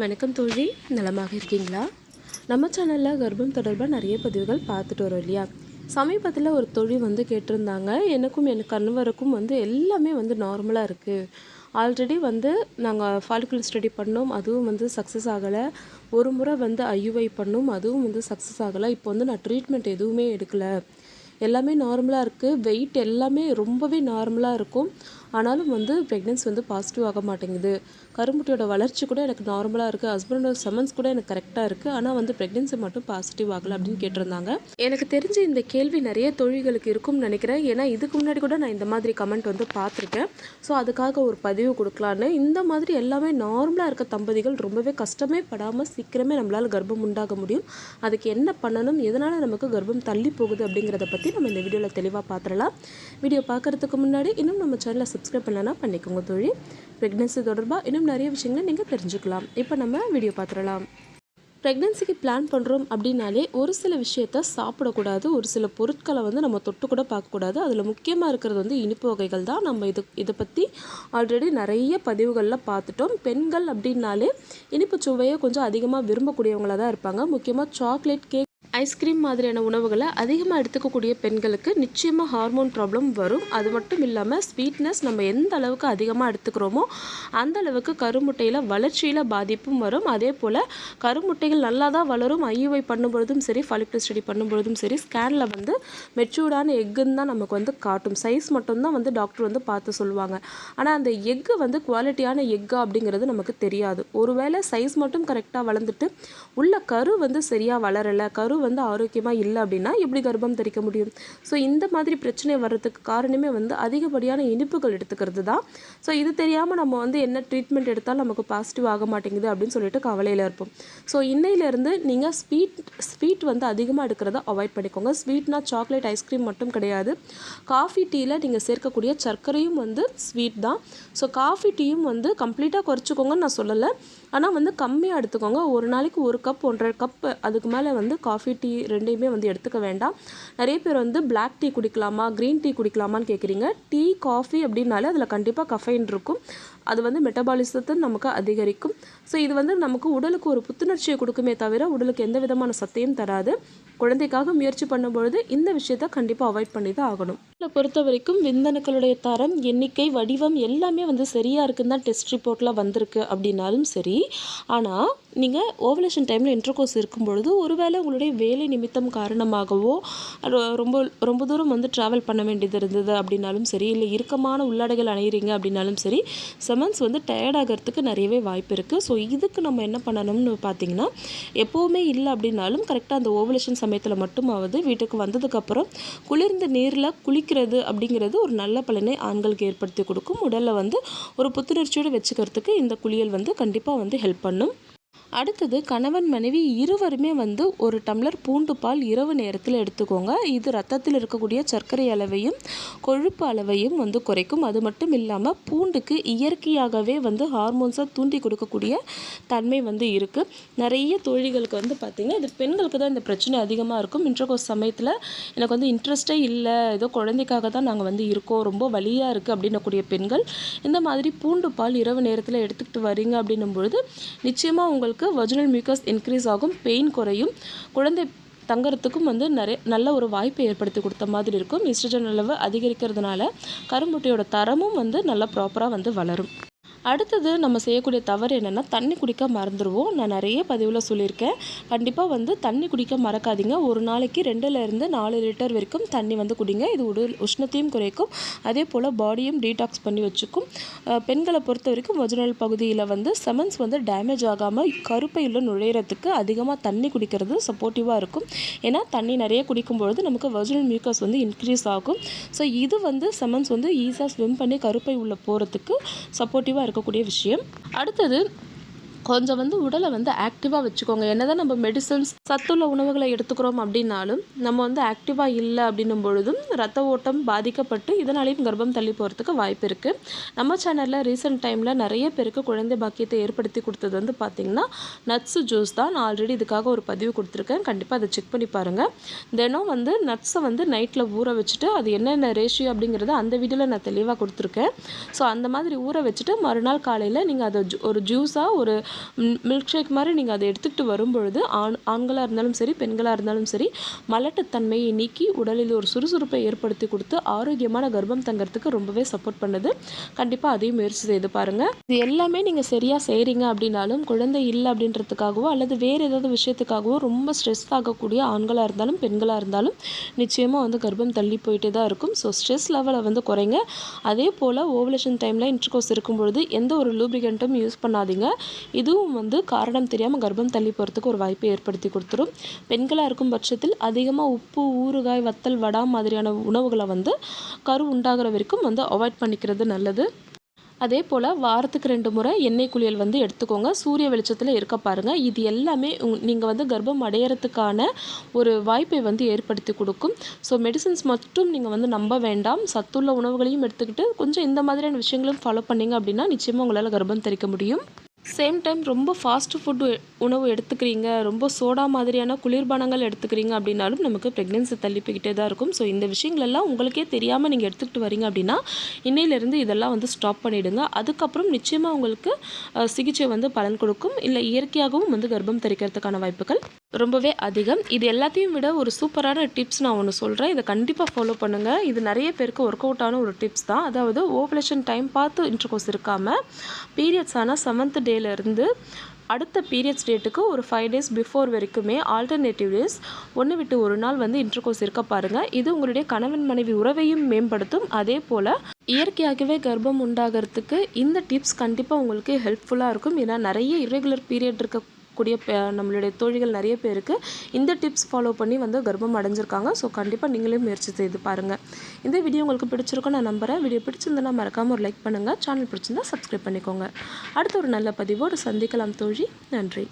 வணக்கம் தோழி. நலமாக இருக்கீங்களா? நம்ம சேனலில் கர்ப்பம் தொடர்பாக நிறைய பதிவுகள் பார்த்துட்டு வரோம் இல்லையா? சமீபத்தில் ஒரு தொழில் வந்து கேட்டிருந்தாங்க. எனக்கும் என் கணவருக்கும் வந்து எல்லாமே வந்து நார்மலாக இருக்குது ஆல்ரெடி வந்து நாங்கள் ஃபாலிகுலர் ஸ்டடி பண்ணோம். அதுவும் வந்து சக்ஸஸ் ஆகலை. ஒரு முறை வந்து ஐயுஐ பண்ணோம். அதுவும் வந்து சக்ஸஸ் ஆகலை. இப்போ வந்து நான் ட்ரீட்மெண்ட் எதுவுமே எடுக்கலை. எல்லாமே நார்மலாக இருக்குது வெயிட் எல்லாமே ரொம்பவே நார்மலாக இருக்கும். ஆனாலும் வந்து ப்ரெக்னென்சி வந்து பாசிட்டிவ் ஆக மாட்டேங்குது. கருமுட்டியோட வளர்ச்சி கூட எனக்கு நார்மலாக இருக்குது ஹஸ்பண்டோட சமன்ஸ் கூட எனக்கு கரெக்டாக இருக்குது ஆனால் வந்து ப்ரெக்னென்சி மட்டும் பாசிட்டிவ் ஆகலை அப்படின்னு கேட்டிருந்தாங்க. எனக்கு தெரிஞ்ச இந்த கேள்வி நிறைய தொழில்களுக்கு இருக்கும்னு நினைக்கிறேன். ஏன்னா இதுக்கு முன்னாடி கூட நான் இந்த மாதிரி கமெண்ட் வந்து பார்த்துருக்கேன். ஸோ அதுக்காக ஒரு பதிவு கொடுக்கலான்னு. இந்த மாதிரி எல்லாமே நார்மலாக இருக்க தம்பதிகள் ரொம்பவே கஷ்டமே படாமல் சீக்கிரமே நம்மளால் கர்ப்பம் உண்டாக முடியும். அதுக்கு என்ன பண்ணணும்? எதனால் நமக்கு கர்ப்பம் தள்ளி போகுது அப்படிங்கிறத பற்றி நம்ம இந்த வீடியோவில் தெளிவாக பார்த்துடலாம். வீடியோ பார்க்குறதுக்கு முன்னாடி இன்னும் நம்ம சேனலை சப்ஸ்கிரைப் பண்ணலன்னா பண்ணிக்கோங்க தொழில் ப்ரெக்னென்சி தொடர்பாக இன்னும் நிறைய விஷயங்களை நீங்கள் தெரிஞ்சுக்கலாம். இப்போ நம்ம வீடியோ பார்த்துடலாம். ப்ரெக்னென்சிக்கு பிளான் பண்ணுறோம் அப்படின்னாலே ஒரு சில விஷயத்த சாப்பிடக்கூடாது. ஒரு சில பொருட்களை வந்து நம்ம தொட்டு கூட பார்க்கக்கூடாது. அதில் முக்கியமாக இருக்கிறது வந்து இனிப்பு வகைகள் தான். நம்ம இது இதை பற்றி ஆல்ரெடி நிறைய பதிவுகளில் பார்த்துட்டோம். பெண்கள் அப்படின்னாலே இனிப்பு சுவையை கொஞ்சம் அதிகமாக விரும்பக்கூடியவங்களாக தான் இருப்பாங்க. முக்கியமாக சாக்லேட் கேக் ஐஸ்கிரீம் மாதிரியான உணவுகளை அதிகமாக எடுத்துக்கக்கூடிய பெண்களுக்கு நிச்சயமாக ஹார்மோன் ப்ராப்ளம் வரும். அது மட்டும் இல்லாமல் ஸ்வீட்னஸ் நம்ம எந்த அளவுக்கு அதிகமாக எடுத்துக்கிறோமோ அந்த அளவுக்கு கருமுட்டையில் வளர்ச்சியில் பாதிப்பும் வரும். அதே போல் கருமுட்டைகள் நல்லா தான் வளரும் ஐயுவை பண்ணும்பொழுதும் சரி ஃபாலிகுலர் ஸ்டடி பண்ணும்பொழுதும் சரி ஸ்கேனில் வந்து மெச்சூர்டான எக்குன்னு தான் நமக்கு வந்து காட்டும். சைஸ் மட்டும்தான் வந்து டாக்டர் வந்து பார்த்து சொல்லுவாங்க. ஆனால் அந்த எக்கு வந்து குவாலிட்டியான எக்கா அப்படிங்கிறது நமக்கு தெரியாது. ஒருவேளை சைஸ் மட்டும் கரெக்டாக வளர்ந்துட்டு உள்ள கரு வந்து சரியாக வளரலை கரு வந்து ஆரோக்கியமாக இல்லை அப்படின்னா எப்படி கர்ப்பம் தரிக்க முடியும்? ஸோ இந்த மாதிரி பிரச்சனை வர்றதுக்கு காரணமே வந்து அதிகப்படியான இனிப்புகள் எடுத்துக்கிறது தான். ஸோ இது தெரியாமல் நம்ம வந்து என்ன ட்ரீட்மெண்ட் எடுத்தாலும் நமக்கு பாசிட்டிவ் ஆக மாட்டேங்குது அப்படின்னு சொல்லிட்டு கவலையில் இருப்போம். ஸோ இன்னையிலேருந்து நீங்கள் ஸ்வீட் ஸ்வீட் வந்து அதிகமாக எடுக்கிறத அவாய்ட் பண்ணிக்கோங்க. ஸ்வீட்னா சாக்லேட் ஐஸ்கிரீம் மட்டும் கிடையாது. காஃபி டீயில் நீங்கள் சேர்க்கக்கூடிய சர்க்கரையும் வந்து ஸ்வீட் தான். ஸோ காஃபி டீயும் வந்து கம்ப்ளீட்டாக குறைச்சிக்கோங்கன்னு நான் சொல்லலை. ஆனால் வந்து கம்மியாக எடுத்துக்கோங்க. ஒரு நாளைக்கு ஒரு கப் ஒன்றரை கப் அதுக்கு மேலே வந்து காஃபி டீ ரெண்டையுமே வந்து எடுத்துக்க வேண்டாம். நிறைய பேர் வந்து பிளாக் டீ குடிக்கலாமா க்ரீன் டீ குடிக்கலாமான்னு கேட்குறீங்க டீ காஃபி அப்படின்னாலே அதில் கண்டிப்பாக கஃபைன் இருக்கும். அது வந்து மெட்டபாலிசத்தை நமக்கு அதிகரிக்கும். ஸோ இது வந்து நமக்கு உடலுக்கு ஒரு புத்துணர்ச்சியை கொடுக்குமே தவிர உடலுக்கு எந்த விதமான சத்தையும் தராது. குழந்தைக்காக முயற்சி பண்ணும்பொழுது இந்த விஷயத்த கண்டிப்பாக அவாய்ட் பண்ணி தான் ஆகணும். இதில் பொறுத்த வரைக்கும் விந்தணுக்களுடைய தரம் எண்ணிக்கை வடிவம் எல்லாமே வந்து சரியாக இருக்குன்னு தான் டெஸ்ட் ரிப்போர்ட்டில் வந்திருக்கு அப்படின்னாலும் சரி. ஆனால் நீங்கள் ஓவலேஷன் டைமில் இன்டர்கோர்ஸ் இருக்கும் பொழுது ஒருவேளை உங்களுடைய வேலை நிமித்தம் காரணமாகவோ ரொ- ரொம்ப ரொம்ப தூரம் வந்து ட்ராவல் பண்ண வேண்டியது இருந்தது அப்படின்னாலும் சரி இல்லை இறுக்கமான உள்ளாடைகள் அணியிறீங்க அப்படின்னாலும் சரி செமன்ஸ் வந்து டயர்டாகிறதுக்கு நிறையவே வாய்ப்பு இருக்குது ஸோ இதுக்கு நம்ம என்ன பண்ணணும்னு பார்த்தீங்கன்னா எப்போவுமே இல்லை அப்படின்னாலும் கரெக்டாக அந்த ஓவலேஷன் சமயத்தில் மட்டுமாவது வீட்டுக்கு வந்ததுக்கப்புறம் குளிர்ந்த நீரில் குளிக்கிறது அப்படிங்கிறது ஒரு நல்ல பலனை ஆண்களுக்கு ஏற்படுத்தி கொடுக்கும். உடலில் வந்து ஒரு புத்துணர்ச்சியோடு வச்சுக்கிறதுக்கு இந்த குளியல் வந்து கண்டிப்பாக வந்து ஹெல்ப் பண்ணும். அடுத்தது கணவன் மனைவி இருவருமே வந்து ஒரு டம்ளர் பூண்டு பால் இரவு நேரத்தில் எடுத்துக்கோங்க. இது ரத்தத்தில் இருக்கக்கூடிய சர்க்கரை அளவையும் கொழுப்பு அளவையும் வந்து குறைக்கும். அது மட்டும் இல்லாமல் பூண்டுக்கு இயற்கையாகவே வந்து ஹார்மோன்ஸை தூண்டி கொடுக்கக்கூடிய தன்மை வந்து இருக்குது நிறைய தோழிகளுக்கு வந்து பார்த்திங்கன்னா இது பெண்களுக்கு தான் இந்த பிரச்சனை அதிகமாக இருக்கும். இன்டர்கோர்ஸ் சமயத்தில் எனக்கு வந்து இன்ட்ரெஸ்ட்டே இல்லை. ஏதோ குழந்தைக்காக தான் நாங்கள் வந்து இருக்கோம். ரொம்ப வலியாக இருக்குது அப்படின்னக்கூடிய பெண்கள் இந்த மாதிரி பூண்டு பால் இரவு நேரத்தில் எடுத்துக்கிட்டு வரீங்க அப்படின்னும் பொழுது நிச்சயமாக உங்களுக்கு வஜினல் மியூக்கஸ் இன்க்ரீஸ் ஆகும் பெயின் குறையும். குழந்தை தங்கறதுக்கும் வந்து நிறைய நல்ல ஒரு வாய்ப்பை ஏற்படுத்தி கொடுத்த மாதிரி இருக்கும். ஈஸ்ட்ரஜன் அளவு அதிகரிக்கிறதுனால கருமுட்டையோட தரமும் வந்து நல்லா ப்ராப்பராக வந்து வளரும். அடுத்தது நம்ம செய்யக்கூடிய தவறு என்னென்னா தண்ணி குடிக்க மறந்துடுவோம் நான் நிறைய பதிவில் சொல்லியிருக்கேன். கண்டிப்பாக வந்து தண்ணி குடிக்க மறக்காதீங்க. ஒரு நாளைக்கு ரெண்டுலேருந்து நாலு லிட்டர் வரைக்கும் தண்ணி வந்து குடிங்க. இது உடல் உஷ்ணத்தையும் குறைக்கும். அதே போல் பாடியும் டீடாக்ஸ் பண்ணி வச்சுக்கும். பெண்களை பொறுத்த வரைக்கும் ஒரிஜினல் பகுதியில் வந்து செமன்ஸ் வந்து டேமேஜ் ஆகாமல் கருப்பையில் நுழையிறதுக்கு அதிகமாக தண்ணி குடிக்கிறது சப்போர்ட்டிவாக இருக்கும். ஏன்னா தண்ணி நிறைய குடிக்கும் பொழுது நமக்கு ஒரிஜினல் மியூக்கஸ் வந்து இன்க்ரீஸ் ஆகும். ஸோ இது வந்து செமன்ஸ் வந்து ஈஸியாக ஸ்விம் பண்ணி கருப்பை உள்ளே போகிறதுக்கு சப்போர்ட்டிவாக இருக்கக்கூடிய விஷயம். அடுத்தது கொஞ்சம் வந்து உடலை வந்து ஆக்டிவாக வச்சுக்கோங்க. என்னதான் நம்ம மெடிசன்ஸ் சத்துள்ள உணவுகளை எடுத்துக்கிறோம் அப்படின்னாலும் நம்ம வந்து ஆக்டிவாக இல்லை அப்படின்னும் பொழுதும் ரத்த ஓட்டம் பாதிக்கப்பட்டு இதனாலேயும் கர்ப்பம் தள்ளி போகிறதுக்கு வாய்ப்பு இருக்குது நம்ம சேனலில் ரீசெண்ட் டைமில் நிறைய பேருக்கு குழந்தை பாக்கியத்தை ஏற்படுத்தி கொடுத்தது வந்து பார்த்திங்கன்னா நட்ஸு ஜூஸ் தான். நான் ஆல்ரெடி இதுக்காக ஒரு பதிவு கொடுத்துருக்கேன். கண்டிப்பாக அதை செக் பண்ணி பாருங்கள் தினம் வந்து நட்ஸை வந்து நைட்டில் ஊற வச்சுட்டு அது என்னென்ன ரேஷியோ அப்படிங்கிறத அந்த வீடியோவில் நான் தெளிவாக கொடுத்துருக்கேன். ஸோ அந்த மாதிரி ஊற வச்சுட்டு மறுநாள் காலையில் நீங்கள் அதை ஜூ- ஒரு ஜூஸாக ஒரு மில்க் ஷேக் மாதிரி நீங்கள் அதை எடுத்துக்கிட்டு வரும்பொழுது ஆண் ஆண்களாக இருந்தாலும் சரி பெண்களாக இருந்தாலும் சரி மலட்டுத்தன்மையை நீக்கி உடலில் ஒரு சுறுசுறுப்பை ஏற்படுத்தி கொடுத்து ஆரோக்கியமான கர்ப்பம் தங்கிறதுக்கு ரொம்பவே சப்போர்ட் பண்ணுது. கண்டிப்பாக அதையும் முயற்சி செய்து பாருங்கள் இது எல்லாமே நீங்கள் சரியாக செய்கிறீங்க அப்படின்னாலும் குழந்தை இல்லை அப்படின்றதுக்காகவோ அல்லது வேறு ஏதாவது விஷயத்துக்காகவோ ரொம்ப ஸ்ட்ரெஸ் ஆகக்கூடிய ஆண்களாக இருந்தாலும் பெண்களாக இருந்தாலும் நிச்சயமாக வந்து கர்ப்பம் தள்ளி போயிட்டே தான் இருக்கும். ஸோ ஸ்ட்ரெஸ் லெவலை வந்து குறைங்க. அதே போல் ஓவலேஷன் டைமில் இன்டர்கோர்ஸ் இருக்கும் பொழுது எந்த ஒரு லூப்ரிகண்ட்டும் யூஸ் பண்ணாதீங்க. இது இதுவும் வந்து காரணம் தெரியாமல் கர்ப்பம் தள்ளி போகிறதுக்கு ஒரு வாய்ப்பை ஏற்படுத்தி கொடுத்துரும். பெண்களாக இருக்கும் பட்சத்தில் அதிகமாக உப்பு ஊறுகாய் வத்தல் வடா மாதிரியான உணவுகளை வந்து கரு உண்டாகிற வரைக்கும் வந்து அவாய்ட் பண்ணிக்கிறது நல்லது. அதே போல் வாரத்துக்கு ரெண்டு முறை எண்ணெய் குளியல் வந்து எடுத்துக்கோங்க. சூரிய வெளிச்சத்தில் இருக்க பாருங்கள் இது எல்லாமே நீங்கள் வந்து கர்ப்பம் அடையிறதுக்கான ஒரு வாய்ப்பை வந்து ஏற்படுத்தி கொடுக்கும். ஸோ மெடிசன்ஸ் மட்டும் நீங்கள் வந்து நம்ப வேண்டாம். சத்துள்ள உணவுகளையும் எடுத்துக்கிட்டு கொஞ்சம் இந்த மாதிரியான விஷயங்களும் ஃபாலோ பண்ணீங்க அப்படின்னா நிச்சயமாக உங்களால் கர்ப்பம் தரிக்க முடியும். சேம் டைம் ரொம்ப ஃபாஸ்ட் ஃபுட்டு உணவு எடுத்துக்கிறீங்க ரொம்ப சோடா மாதிரியான குளிர்பானங்கள் எடுத்துக்கிறீங்க அப்படின்னாலும் நமக்கு ப்ரெக்னென்சி தள்ளிப்பிக்கிட்டே தான் இருக்கும். ஸோ இந்த விஷயங்களெல்லாம் உங்களுக்கே தெரியாமல் நீங்கள் எடுத்துக்கிட்டு வரீங்க அப்படின்னா இன்னையிலேருந்து இதெல்லாம் வந்து ஸ்டாப் பண்ணிவிடுங்க அதுக்கப்புறம் நிச்சயமாக உங்களுக்கு சிகிச்சை வந்து பலன் கொடுக்கும். இல்லை இயற்கையாகவும் வந்து கர்ப்பம் தரிக்கிறதுக்கான வாய்ப்புகள் ரொம்பவே அதிகம். இது எல்லாத்தையும் விட ஒரு சூப்பரான டிப்ஸ் நான் ஒன்று சொல்கிறேன் இதை கண்டிப்பாக ஃபாலோ பண்ணுங்கள் இது நிறைய பேருக்கு ஒர்க் அவுட் ஆன ஒரு டிப்ஸ் தான். அதாவது ஓவலேஷன் டைம் பார்த்து இன்ட்ரகோஸ் இருக்காமல் பீரியட்ஸ் ஆனால் செவன்த் டேலேருந்து அடுத்த பீரியட்ஸ் டேட்டுக்கு ஒரு ஃபைவ் டேஸ் பிஃபோர் வரைக்குமே ஆல்டர்னேட்டிவ் டேஸ் ஒன்று விட்டு ஒரு நாள் வந்து இன்டர்கோர்ஸ் இருக்க பாருங்கள் இது உங்களுடைய கணவன் மனைவி உறவையும் மேம்படுத்தும். அதே போல் இயற்கையாகவே கர்ப்பம் உண்டாகிறதுக்கு இந்த டிப்ஸ் கண்டிப்பாக உங்களுக்கு ஹெல்ப்ஃபுல்லாக இருக்கும். ஏன்னா நிறைய இரெகுலர் பீரியட் இருக்க இருக்கக்கூடிய நம்மளுடைய தோழிகள் நிறைய பேருக்கு இந்த டிப்ஸ் ஃபாலோ பண்ணி வந்து கர்ப்பம் அடைஞ்சிருக்காங்க. ஸோ கண்டிப்பாக நீங்களே முயற்சி செய்து பாருங்கள் இந்த வீடியோ உங்களுக்கு பிடிச்சிருக்கும் நான் நம்புகிறேன் வீடியோ பிடிச்சிருந்தா மறக்காமல் ஒரு லைக் பண்ணுங்கள் சேனல் பிடிச்சிருந்தா சப்ஸ்கிரைப் பண்ணிக்கோங்க. அடுத்த ஒரு நல்ல பதிவோடு சந்திக்கலாம் தோழி. நன்றி.